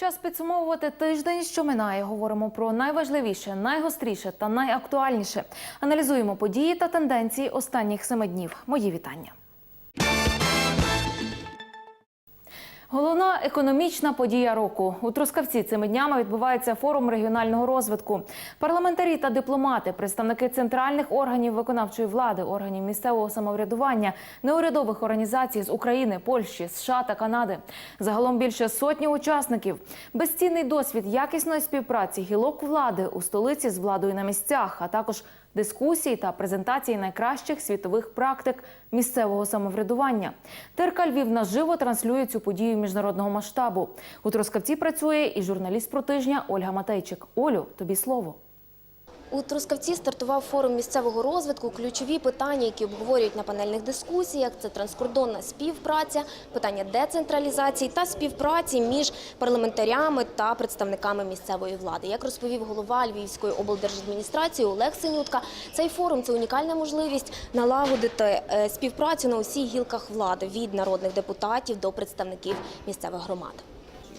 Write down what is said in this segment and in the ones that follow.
Час підсумовувати тиждень, що минає. Говоримо про найважливіше, найгостріше та найактуальніше. Аналізуємо події та тенденції останніх семи днів. Мої вітання. Головна економічна подія року у Трускавці цими днями відбувається форум регіонального розвитку. Парламентарі та дипломати, представники центральних органів виконавчої влади, органів місцевого самоврядування, неурядових організацій з України, Польщі, США та Канади. Загалом більше сотні учасників. Безцінний досвід якісної співпраці гілок влади у столиці з владою на місцях, а також дискусії та презентації найкращих світових практик місцевого самоврядування. ТРК Львів наживо транслює цю подію міжнародного масштабу. У Троскавці працює і журналіст про тижня Ольга Матейчик. Олю, тобі слово. У Трускавці стартував форум місцевого розвитку. Ключові питання, які обговорюють на панельних дискусіях, це транскордонна співпраця, питання децентралізації та співпраці між парламентарями та представниками місцевої влади. Як розповів голова Львівської облдержадміністрації Олег Синютка, цей форум це унікальна можливість налагодити е, співпрацю на усіх гілках влади від народних депутатів до представників місцевих громад.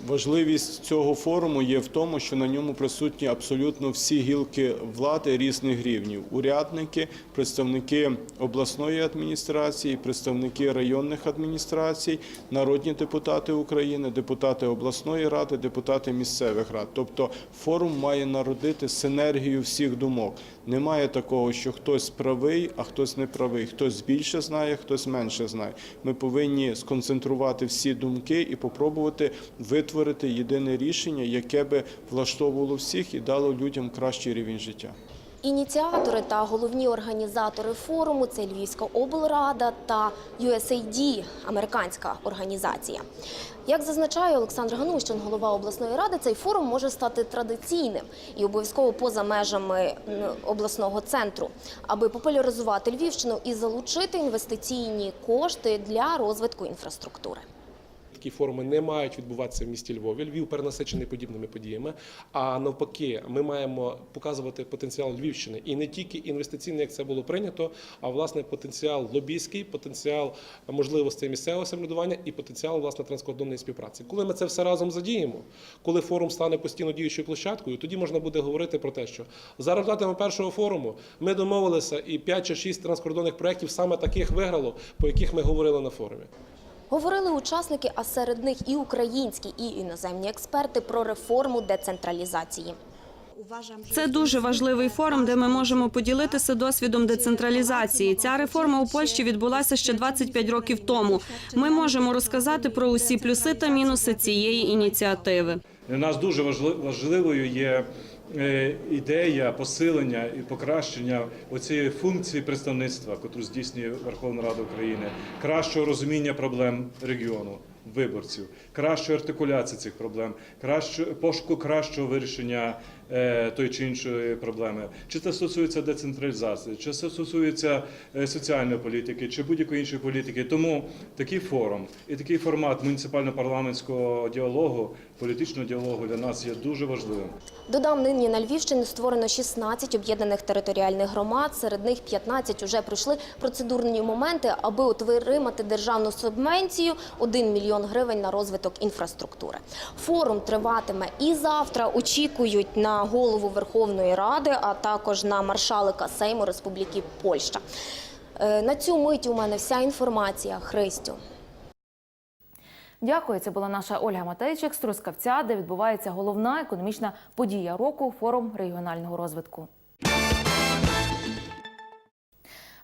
Важливість цього форуму є в тому, що на ньому присутні абсолютно всі гілки влади різних рівнів: урядники, представники обласної адміністрації, представники районних адміністрацій, народні депутати України, депутати обласної ради, депутати місцевих рад. Тобто форум має народити синергію всіх думок. Немає такого, що хтось правий, а хтось не правий, хтось більше знає, хтось менше знає. Ми повинні сконцентрувати всі думки і попробувати витворити єдине рішення, яке би влаштовувало всіх і дало людям кращий рівень життя. Ініціатори та головні організатори форуму це Львівська облрада та USAID, американська організація. Як зазначає Олександр Ганущин, голова обласної ради, цей форум може стати традиційним і обов'язково поза межами обласного центру, аби популяризувати Львівщину і залучити інвестиційні кошти для розвитку інфраструктури. Такі форуми не мають відбуватися в місті Львові. Львів перенасичений подібними подіями. А навпаки, ми маємо показувати потенціал Львівщини і не тільки інвестиційний, як це було прийнято, а власне потенціал лобійський, потенціал можливостей місцевого самоврядування і потенціал власне транскордонної співпраці. Коли ми це все разом задіємо, коли форум стане постійно діючою площадкою, тоді можна буде говорити про те, що за результатами першого форуму ми домовилися, і 5 чи 6 транскордонних проєктів саме таких виграло, по яких ми говорили на форумі. Говорили учасники, а серед них і українські, і іноземні експерти про реформу децентралізації. Це дуже важливий форум, де ми можемо поділитися досвідом децентралізації. Ця реформа у Польщі відбулася ще 25 років тому. Ми можемо розказати про усі плюси та мінуси цієї ініціативи. Для нас дуже важли- важливою є ідея посилення і покращення оцієї функції представництва, яку здійснює Верховна Рада України, кращого розуміння проблем регіону. Виборців, кращої артикуляції цих проблем, пошуку кращого вирішення е, тої чи іншої проблеми. Чи це стосується децентралізації, чи це стосується е, соціальної політики, чи будь-якої іншої політики. Тому такий форум і такий формат муніципально-парламентського діалогу, політичного діалогу для нас є дуже важливим. Додам, нині на Львівщині створено 16 об'єднаних територіальних громад. Серед них 15 вже пройшли процедурні моменти, аби отримати державну субвенцію 1 мільйон гривень на розвиток інфраструктури. Форум триватиме і завтра. Очікують на голову Верховної Ради, а також на маршалика Сейму Республіки Польща. Е, На цю мить у мене вся інформація. Христю. Дякую. Це була наша Ольга Матейчик з Трускавця, де відбувається головна економічна подія року форум регіонального розвитку.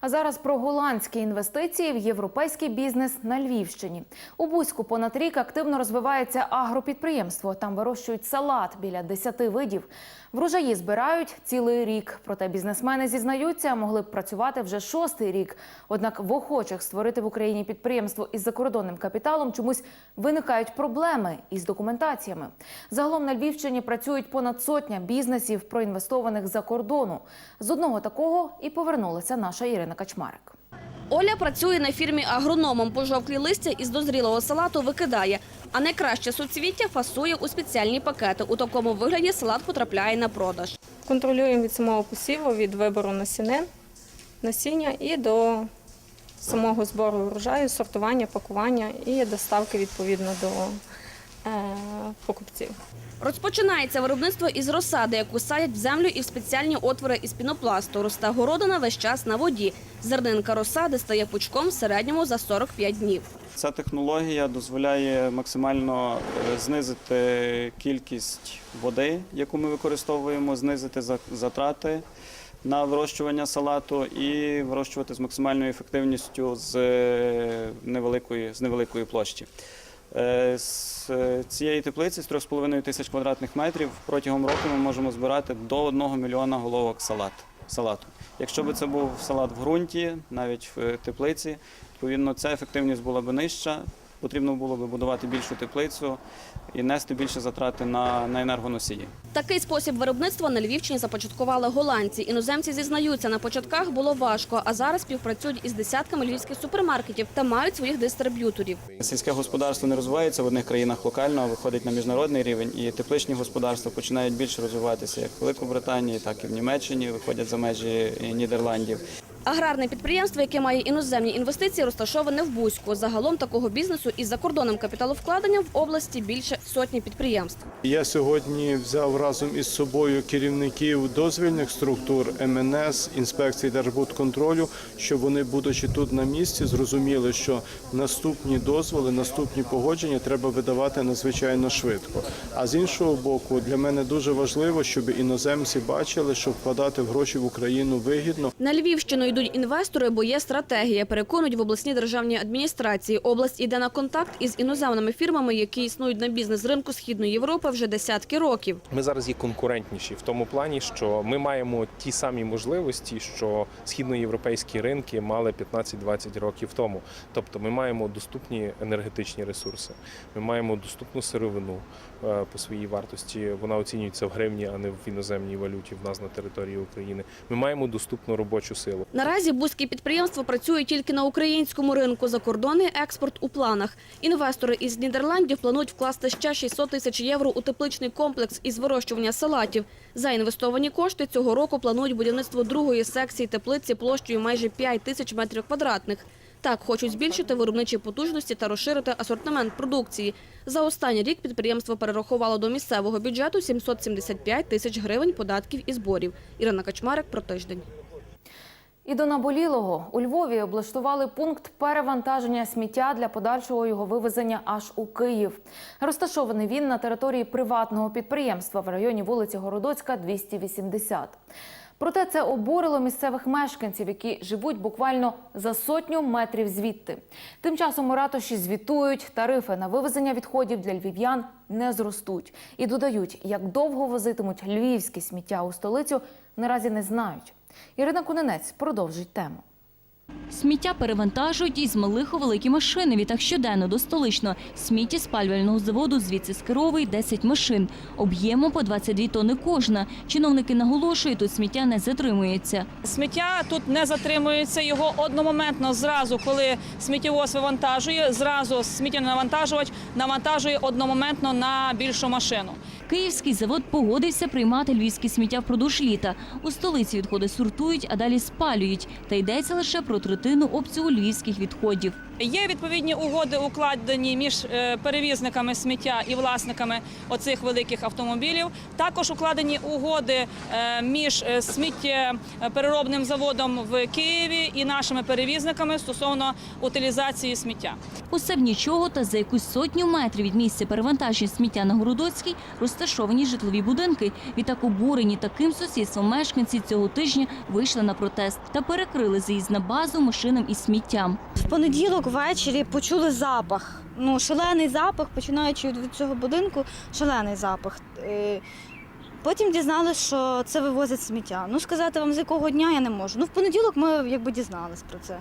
А зараз про голландські інвестиції в європейський бізнес на Львівщині. У Бузьку понад рік активно розвивається агропідприємство. Там вирощують салат біля 10 видів. Врожаї збирають цілий рік. Проте бізнесмени зізнаються, могли б працювати вже шостий рік. Однак в охочих створити в Україні підприємство із закордонним капіталом чомусь виникають проблеми із документаціями. Загалом на Львівщині працюють понад сотня бізнесів, проінвестованих за кордону. З одного такого і повернулася наша Ірина Качмарик. Оля працює на фірмі агрономом. Пожовклі листя із дозрілого салату викидає, а найкраще суцвіття фасує у спеціальні пакети. У такому вигляді салат потрапляє на продаж. Контролюємо від самого посіву, від вибору насінин, насіння і до самого збору урожаю, сортування, пакування і доставки відповідно до е, покупців. Розпочинається виробництво із розсади, яку садять в землю і в спеціальні отвори із пінопласту. Росте городина весь час на воді. Зернинка розсади стає пучком в середньому за 45 днів. Ця технологія дозволяє максимально е, знизити кількість води, яку ми використовуємо, знизити затрати на вирощування салату і вирощувати з максимальною ефективністю з е, невеликої, з невеликої площі. Е, З е, цієї теплиці з 3,5 тисяч квадратних метрів протягом року ми можемо збирати до 1 мільйона головок салат, салату. Якщо б це був салат в ґрунті, навіть в е, теплиці, відповідно ця ефективність була б нижча. Потрібно було б будувати більшу теплицю і нести більше затрати на, на енергоносії. Такий спосіб виробництва на Львівщині започаткували голландці. Іноземці зізнаються, на початках було важко, а зараз співпрацюють із десятками львівських супермаркетів та мають своїх дистриб'юторів. Сільське господарство не розвивається в одних країнах локально, а виходить на міжнародний рівень, і тепличні господарства починають більше розвиватися як в Великобританії, так і в Німеччині, виходять за межі Нідерландів. Аграрне підприємство, яке має іноземні інвестиції, розташоване в Бузьку. Загалом такого бізнесу із закордонним капіталовкладенням в області більше сотні підприємств. Я сьогодні взяв разом із собою керівників дозвільних структур МНС, інспекції Держбудконтролю, щоб вони, будучи тут на місці, зрозуміли, що наступні дозволи, наступні погодження треба видавати надзвичайно швидко. А з іншого боку, для мене дуже важливо, щоб іноземці бачили, що вкладати гроші в Україну вигідно. На Львівщину йдуть інвестори, бо є стратегія. Переконують в обласній державній адміністрації. Область іде на контакт із іноземними фірмами, які існують на бізнес-ринку Східної Європи вже десятки років. Ми зараз є конкурентніші в тому плані, що ми маємо ті самі можливості, що східноєвропейські ринки мали 15-20 років тому. Тобто ми маємо доступні енергетичні ресурси, ми маємо доступну сировину е, по своїй вартості. Вона оцінюється в гривні, а не в іноземній валюті в нас на території України. Ми маємо доступну робочу силу. Наразі бузькі підприємства працюють тільки на українському ринку. Закордонний експорт у планах. Інвестори із Нідерландів планують вкласти ще 600 тисяч євро у тепличний комплекс із вирощування салатів. За інвестовані кошти цього року планують будівництво другої секції теплиці площею майже 5 тисяч метрів квадратних. Так, хочуть збільшити виробничі потужності та розширити асортимент продукції. За останній рік підприємство перерахувало до місцевого бюджету 775 тисяч гривень податків і зборів. Ірина Качмарик про тиждень. І до наболілого у Львові облаштували пункт перевантаження сміття для подальшого його вивезення аж у Київ. Розташований він на території приватного підприємства в районі вулиці Городоцька, 280. Проте це обурило місцевих мешканців, які живуть буквально за сотню метрів звідти. Тим часом у ратуші звітують, тарифи на вивезення відходів для львів'ян не зростуть. І додають, як довго возитимуть львівське сміття у столицю, наразі не знають. Ірина Куненець продовжить тему. Сміття перевантажують із малих у великі машини. Відтак щоденно до столичного сміттєспалювального заводу звідси скеровують 10 машин. Об'ємом по 22 тонни кожна. Чиновники наголошують, тут сміття не затримується. Сміття тут не затримується. Його одномоментно зразу, коли сміттєвоз вивантажує, зразу сміттєвий навантажувач навантажує одномоментно на більшу машину. Київський завод погодився приймати львівське сміття впродовж літа. У столиці відходи сортують, а далі спалюють. Та йдеться лише про третину обсягу львівських відходів. Є відповідні угоди укладені між е, перевізниками сміття і власниками оцих великих автомобілів. Також укладені угоди е, між е, сміттєпереробним заводом в Києві і нашими перевізниками стосовно утилізації сміття. Усе б нічого, та за якусь сотню метрів від місця перевантаження сміття на Городоцькій розташовані житлові будинки. Відтак обурені таким сусідством мешканці цього тижня вийшли на протест та перекрили заїзд на базу машинам із сміттям. В понеділок ввечері почули запах. Ну, шалений запах, починаючи від цього будинку, шалений запах. Е, Потім дізналися, що це вивозять сміття. Ну, сказати вам, з якого дня я не можу. Ну, в понеділок ми якби дізнались про це.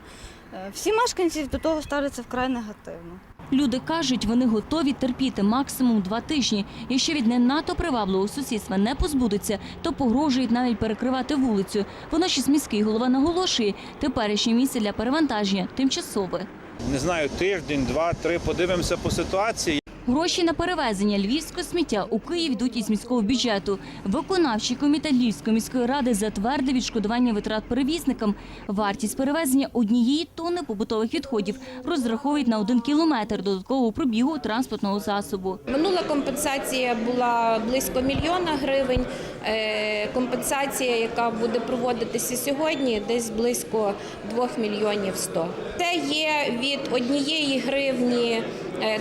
Е, Всі мешканці до того ставляться вкрай негативно. Люди кажуть, вони готові терпіти максимум два тижні. Якщо від не надто привабливого сусідства не позбудуться, то погрожують навіть перекривати вулицю. Водночас міський голова наголошує, теперішнє місце для перевантаження тимчасове. Не знаю, тиждень, два, три, подивимося по ситуації. Гроші на перевезення львівського сміття у Київ йдуть із міського бюджету. Виконавчий комітет Львівської міської ради затвердив відшкодування витрат перевізникам. Вартість перевезення однієї тонни побутових відходів розраховують на один кілометр додаткового пробігу транспортного засобу. Минула компенсація була близько мільйона гривень. Е, Компенсація, яка буде проводитися сьогодні, десь близько 2 мільйонів 100. Це є від однієї гривні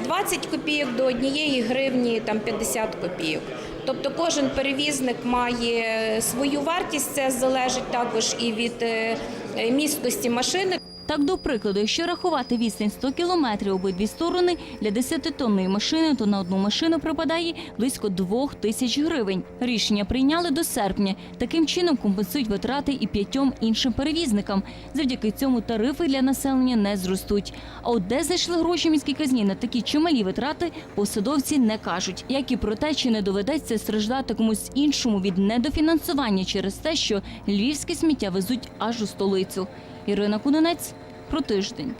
20 копійок до однієї гривні там 50 копійок. Тобто кожен перевізник має свою вартість, це залежить також і від е, е, місткості машини. Так, до прикладу, якщо рахувати відстань 100 кілометрів обидві сторони, для 10-тонної машини, то на одну машину припадає близько 2 тисяч гривень. Рішення прийняли до серпня. Таким чином компенсують витрати і п'ятьом іншим перевізникам. Завдяки цьому тарифи для населення не зростуть. А от де зайшли гроші міській казні на такі чималі витрати, посадовці не кажуть. Як і про те, чи не доведеться страждати комусь іншому від недофінансування через те, що львівське сміття везуть аж у столицю. Ірина Кунинець про тиждень.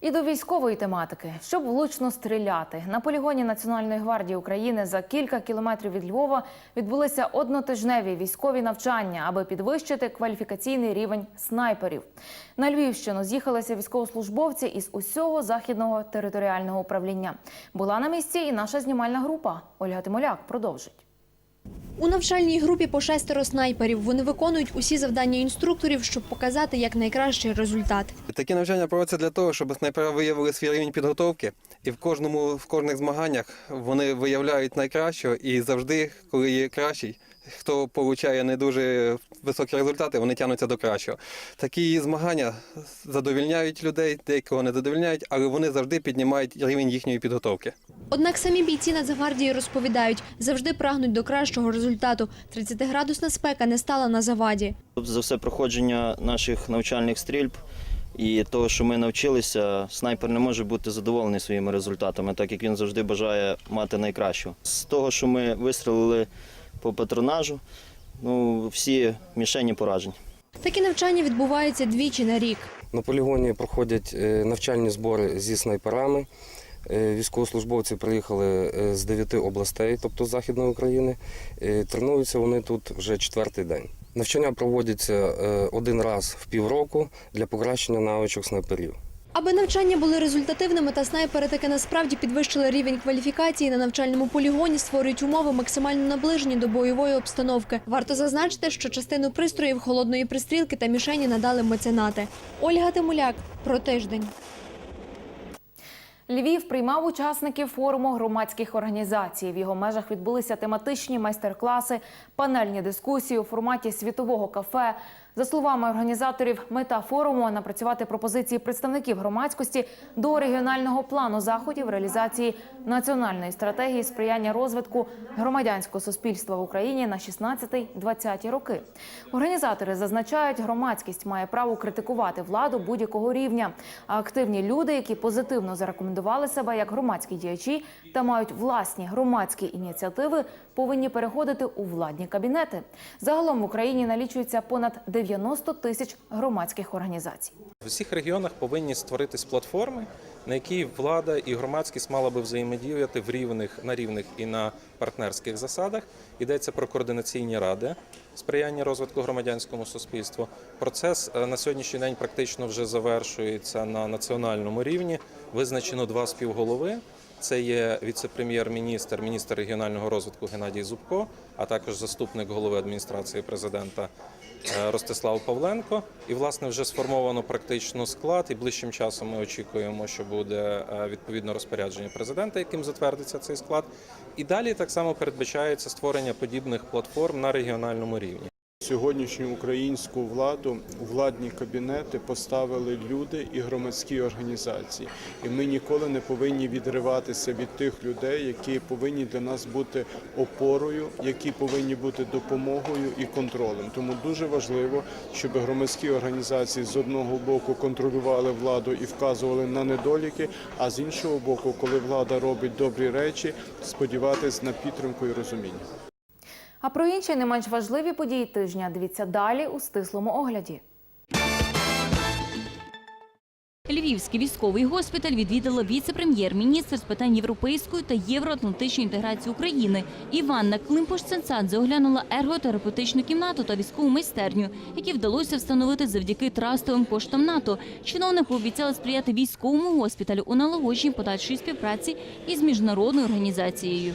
І до військової тематики, щоб влучно стріляти на полігоні Національної гвардії України за кілька кілометрів від Львова відбулися однотижневі військові навчання, аби підвищити кваліфікаційний рівень снайперів. На Львівщину з'їхалися військовослужбовці із усього західного територіального управління. Була на місці і наша знімальна група. Ольга Тимоляк продовжить. У навчальній групі по шестеро снайперів. Вони виконують усі завдання інструкторів, щоб показати як найкращий результат. Такі навчання проводяться для того, щоб снайпери виявили свій рівень підготовки, і в кожному в кожних змаганнях вони виявляють найкращого, і завжди, коли є кращий, хто отримує не дуже високі результати, вони тягнуться до кращого. Такі змагання задовільняють людей, деякого не задовільняють, але вони завжди піднімають рівень їхньої підготовки. Однак самі бійці Нацгвардії розповідають, завжди прагнуть до кращого результату. 30-градусна спека не стала на заваді. За все проходження наших навчальних стрільб і того, що ми навчилися, снайпер не може бути задоволений своїми результатами, так як він завжди бажає мати найкращу. З того, що ми вистрілили по патронажу, ну всі мішені поражені. Такі навчання відбуваються двічі на рік. На полігоні проходять е, навчальні збори зі снайперами. Е, Військовослужбовці приїхали е, з дев'яти областей, тобто з Західної України. Тренуються вони тут вже четвертий день. Навчання проводяться один раз в півроку для покращення навичок снайперів. Аби навчання були результативними та снайпери таки насправді підвищили рівень кваліфікації на навчальному полігоні, створюють умови максимально наближені до бойової обстановки. Варто зазначити, що частину пристроїв холодної пристрілки та мішені надали меценати. Ольга Тимуляк про тиждень. Львів приймав учасників форуму громадських організацій. В його межах відбулися тематичні майстер-класи, панельні дискусії у форматі світового кафе. За словами організаторів, мета форуму напрацювати пропозиції представників громадськості до регіонального плану заходів реалізації національної стратегії сприяння розвитку громадянського суспільства в Україні на 16-20 роки. Організатори зазначають, громадськість має право критикувати владу будь-якого рівня. А активні люди, які позитивно зарекомендували себе як громадські діячі та мають власні громадські ініціативи, повинні переходити у владні кабінети. Загалом в Україні налічується понад 90 тисяч громадських організацій. В усіх регіонах повинні створитись платформи, на які влада і громадськість мала би взаємодіяти в рівних на рівних і на партнерських засадах. Йдеться про координаційні ради сприяння розвитку громадянському суспільству. Процес е, на сьогоднішній день практично вже завершується на національному рівні. Визначено два співголови. Це є віце-прем'єр-міністр, міністр регіонального розвитку Геннадій Зубко, а також заступник голови адміністрації президента Ростислав Павленко. І власне вже сформовано практично склад. І ближчим часом ми очікуємо, що буде е, відповідно розпорядження президента, яким затвердиться цей склад. І далі так само передбачається створення подібних платформ на регіональному рівні. Сьогоднішню українську владу у владні кабінети поставили люди і громадські організації, і ми ніколи не повинні відриватися від тих людей, які повинні для нас бути опорою, які повинні бути допомогою і контролем. Тому дуже важливо, щоб громадські організації з одного боку контролювали владу і вказували на недоліки, а з іншого боку, коли влада робить добрі речі, сподіватись на підтримку і розуміння. А про інші не менш важливі події тижня дивіться далі у стислому огляді. Львівський військовий госпіталь відвідала віце-прем'єр-міністр з питань європейської та євроатлантичної інтеграції України. Іванна Климпуш-Ценцадзе оглянула ерготерапевтичну кімнату та військову майстерню, які вдалося встановити завдяки трастовим коштам НАТО. Чиновник пообіцяла сприяти військовому госпіталю у налагодженні подальшої співпраці із міжнародною організацією.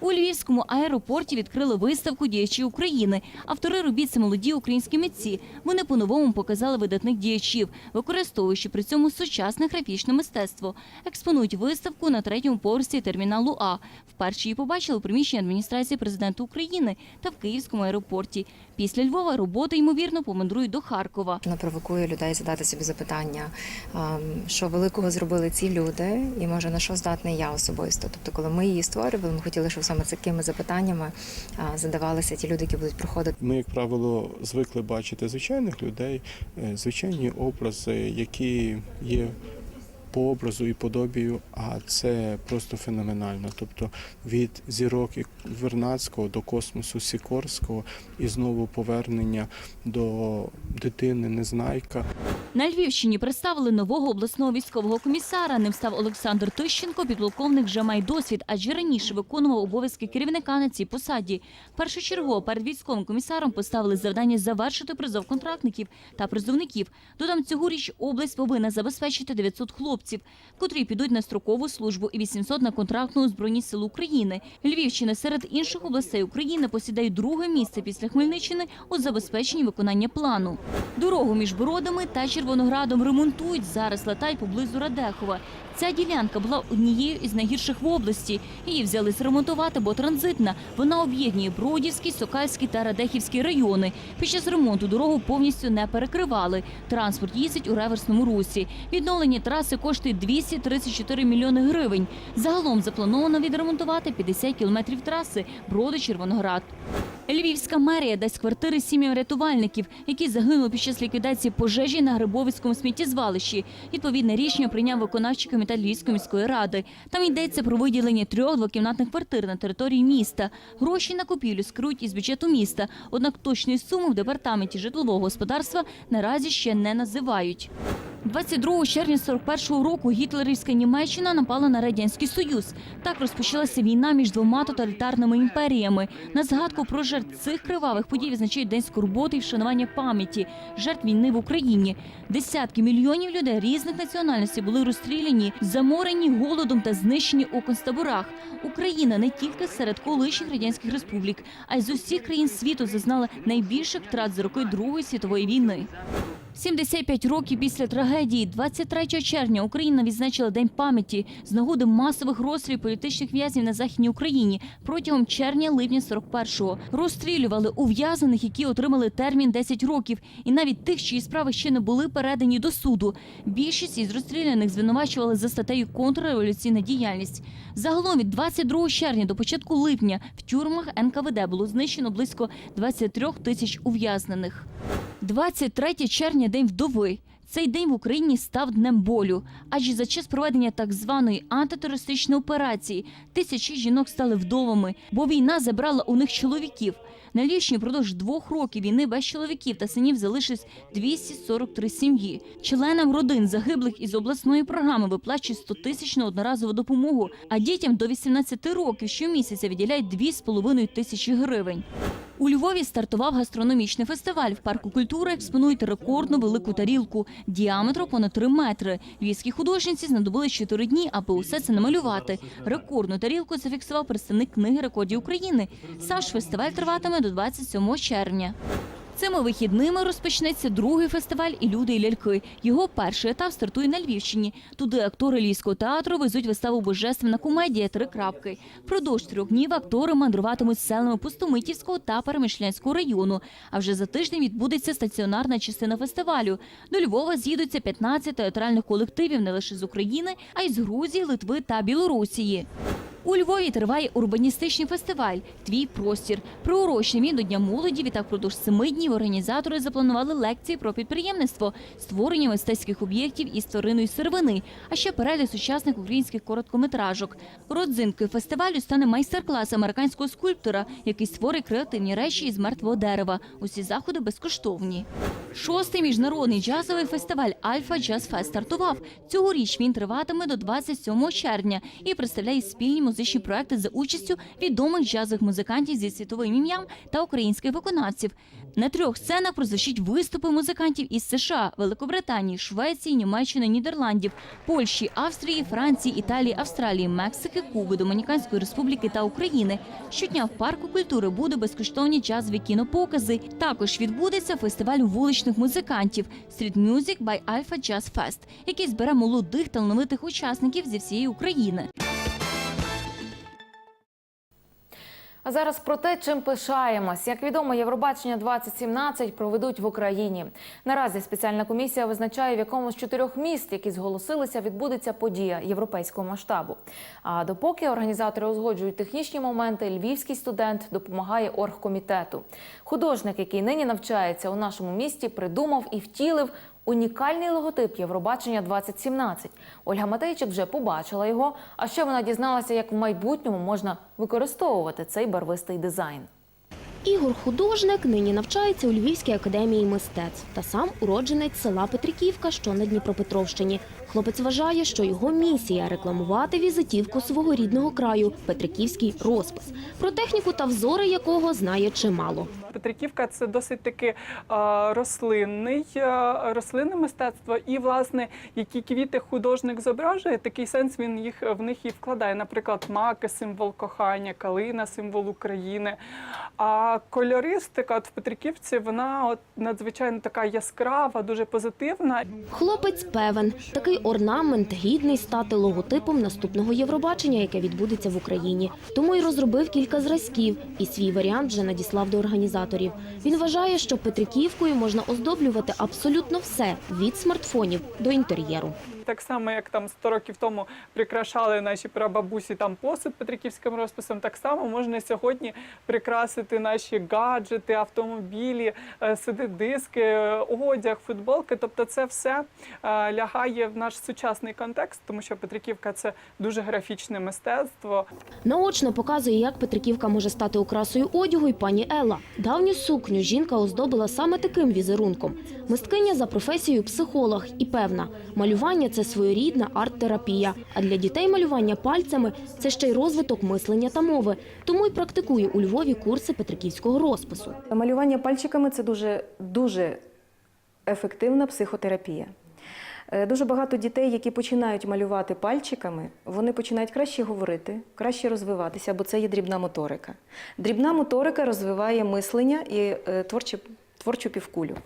У Львівському аеропорті відкрили виставку діячі України. Автори робіт це молоді українські митці. Вони по-новому показали видатних діячів, використовуючи при цьому сучасне графічне мистецтво. Експонують виставку на третьому поверсі терміналу А. Вперше її побачили у приміщенні адміністрації президента України та в Київському аеропорті. Після Львова роботи ймовірно помандрують до Харкова. Вона провокує людей задати собі запитання, що великого зробили ці люди, і може на що здатний я особисто. Тобто, коли ми її створювали, ми хотіли, щоб саме такими запитаннями задавалися ті люди, які будуть проходити. Ми, як правило, звикли бачити звичайних людей, е, звичайні образи, які є по образу і подобію, а це просто феноменально. Тобто від зірок і Вернадського до космосу Сікорського і знову повернення до дитини Незнайка. На Львівщині представили нового обласного військового комісара. Ним став Олександр Тищенко. Підполковник вже має досвід, адже раніше виконував обов'язки керівника на цій посаді. Першочергово перед військовим комісаром поставили завдання завершити призов контрактників та призовників. Додам цьогоріч область повинна забезпечити 900 хлопців, котрі підуть на строкову службу і 800 на контрактну у Збройні Сили України. Львівщина серед інших областей України посідає друге місце після Хмельниччини у забезпеченні виконання плану. Дорогу між Бородами та Червоноградом ремонтують. Зараз латають поблизу Радехова. Ця ділянка була однією із найгірших в області. Її взялись ремонтувати, бо транзитна. Вона об'єднує Бродівський, Сокальський та Радехівський райони. Під час ремонту дорогу повністю не перекривали. Транспорт їздить у реверсному русі. Відновлення траси коштує 234 мільйони гривень. Загалом заплановано відремонтувати 50 кілометрів траси Броди-Червоноград. Львівська мерія дасть квартири сім'ям рятувальників, які загинули під час ліквідації пожежі на Грибовицькому сміттєзвалищі. Відповідне рішення прийняв виконавчий комітет Львівської міської ради. Там йдеться про виділення трьох двокімнатних квартир на території міста. Гроші на купівлю скерують із бюджету міста. Однак точної суми в департаменті житлового господарства наразі ще не називають. 22 червня 41-го року гітлерівська Німеччина напала на радянський союз. Так розпочалася війна між двома тоталітарними імперіями. На згадку про жертв цих кривавих подій відзначають день скорботи і вшанування пам'яті жертв війни в Україні. Десятки мільйонів людей різних національностей були розстріляні, заморені голодом та знищені у концтаборах. Україна не тільки серед колишніх радянських республік, а й з усіх країн світу зазнала найбільших втрат за роки Другої світової війни. 75 років після трагедії, 23 червня, Україна відзначила День пам'яті з нагоди масових розстрілів політичних в'язнів на західній Україні протягом червня-липня 41-го. Розстрілювали ув'язнених, які отримали термін 10 років, і навіть тих, чиї справи ще не були передані до суду. Більшість із розстріляних звинувачували за статтею контрреволюційна діяльність. Загалом від 22 червня до початку липня в тюрмах НКВД було знищено близько 23 тисяч ув'язнених. 23 червня – день вдови. Цей день в Україні став днем болю, адже за час проведення так званої антитерористичної операції тисячі жінок стали вдовами, бо війна забрала у них чоловіків. На Львівщині впродовж двох років війни без чоловіків та синів залишились 243 сім'ї. Членам родин загиблих із обласної програми виплачують 100 тисяч на одноразову допомогу, а дітям до 18 років щомісяця виділяють 2,5 тисячі гривень. У Львові стартував гастрономічний фестиваль. В парку культури експонують рекордну велику тарілку діаметром понад 3 метри. Львівські художниці знадобились 4 дні, аби усе це намалювати. Рекордну тарілку зафіксував представник книги рекордів України. Сам ж фестиваль триватиме до 27 червня. Цими вихідними розпочнеться другий фестиваль І люди і ляльки. Його перший етап стартує на Львівщині. Туди актори Львівського театру везуть виставу Божественна комедія Три крапки. Впродовж трьох днів актори мандруватимуть селами Пустомитівського та Перемишлянського району. А вже за тиждень відбудеться стаціонарна частина фестивалю. До Львова з'їдуться 15 театральних колективів не лише з України, а й з Грузії, Литви та Білорусії. У Львові триває урбаністичний фестиваль Твій простір. Приурочений він до Дня молоді. Відтак продовж семи днів організатори запланували лекції про підприємництво, створення мистецьких об'єктів із тваринної сировини, а ще перегляд сучасних українських короткометражок. Родзинкою фестивалю стане майстер-клас американського скульптора, який створить креативні речі із мертвого дерева. Усі заходи безкоштовні. Шостий міжнародний джазовий фестиваль Альфа Джаз Фест стартував. Цьогоріч він триватиме до 27 червня і представляє спільні музичні проекти за участю відомих джазових музикантів зі світовим ім'ям та українських виконавців. На трьох сценах прозвучить виступи музикантів із США, Великобританії, Швеції, Німеччини, Нідерландів, Польщі, Австрії, Франції, Італії, Австралії, Мексики, Куби, Домініканської Республіки та України. Щодня в парку культури буде безкоштовні джазові кінопокази. Також відбудеться фестиваль вуличних музикантів Street Music by Alpha Jazz Fest, який збере молодих талановитих учасників зі всієї України. А зараз про те, чим пишаємось. Як відомо, Євробачення 2017 проведуть в Україні. Наразі спеціальна комісія визначає, в якому з чотирьох міст, які зголосилися, відбудеться подія європейського масштабу. А допоки організатори узгоджують технічні моменти, львівський студент допомагає оргкомітету. Художник, який нині навчається у нашому місті, придумав і втілив Унікальний логотип Євробачення 2017. Ольга Матейчик вже побачила його. А ще вона дізналася, як в майбутньому можна використовувати цей барвистий дизайн. Ігор художник нині навчається у Львівській академії мистецтв та сам уродженець села Петриківка, що на Дніпропетровщині. Хлопець вважає, що його місія рекламувати візитівку свого рідного краю Петриківський розпис, про техніку та взори якого знає чимало. Петриківка це досить таки рослинний рослинне мистецтво, і власне які квіти художник зображує, такий сенс він їх в них і вкладає. Наприклад, маки символ кохання, калина символ України. А кольористика от в Петриківці вона от надзвичайно така яскрава, дуже позитивна. Хлопець певен, такий орнамент гідний стати логотипом наступного Євробачення, яке відбудеться в Україні. Тому й розробив кілька зразків, і свій варіант вже надіслав до організаторів. Він вважає, що Петриківкою можна оздоблювати абсолютно все від смартфонів до інтер'єру. Так само, як там 100 років тому прикрашали наші прабабусі там посуд петриківським розписом, так само можна сьогодні прикрасити наші гаджети, автомобілі, е, CD-диски, е, одяг, футболки. Тобто, це все е, лягає в наш сучасний контекст, тому що Петриківка це дуже графічне мистецтво. Наочно показує, як Петриківка може стати окрасою одягу, і пані Елла. Давню сукню жінка оздобила саме таким візерунком. Мисткиня за професією психолог і певна, малювання це своєрідна арт-терапія. А для дітей малювання пальцями це ще й розвиток мислення та мови. Тому й практикує у Львові курси петриківського розпису. Малювання пальчиками це дуже, дуже ефективна психотерапія. Е, Дуже багато дітей, які починають малювати пальчиками, вони починають краще говорити, краще розвиватися, бо це є дрібна моторика. Дрібна моторика розвиває мислення і е, творче, творчу півкулю.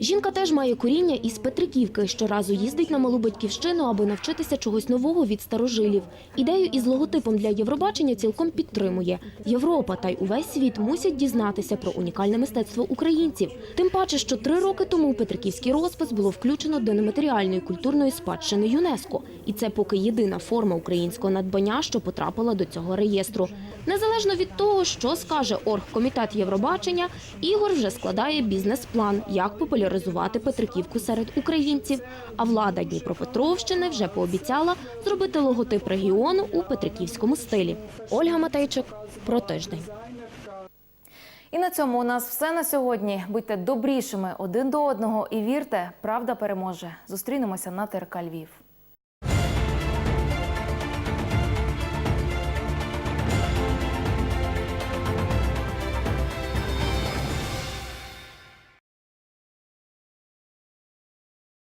Жінка теж має коріння із Петриківки. Щоразу їздить на малу батьківщину, аби навчитися чогось нового від старожилів. Ідею із логотипом для Євробачення цілком підтримує. Європа та й увесь світ мусять дізнатися про унікальне мистецтво українців. Тим паче, що три роки тому Петриківський розпис було включено до нематеріальної культурної спадщини ЮНЕСКО. І це поки єдина форма українського надбання, що потрапила до цього реєстру. Незалежно від того, що скаже оргкомітет Євробачення, Ігор вже складає бізнес-план, як популяризувати Петриківку серед українців. А влада Дніпропетровщини вже пообіцяла зробити логотип регіону у петриківському стилі. Ольга Матейчик про тиждень. І на цьому у нас все на сьогодні. Будьте добрішими один до одного і вірте, правда переможе. Зустрінемося на ТРК Львів.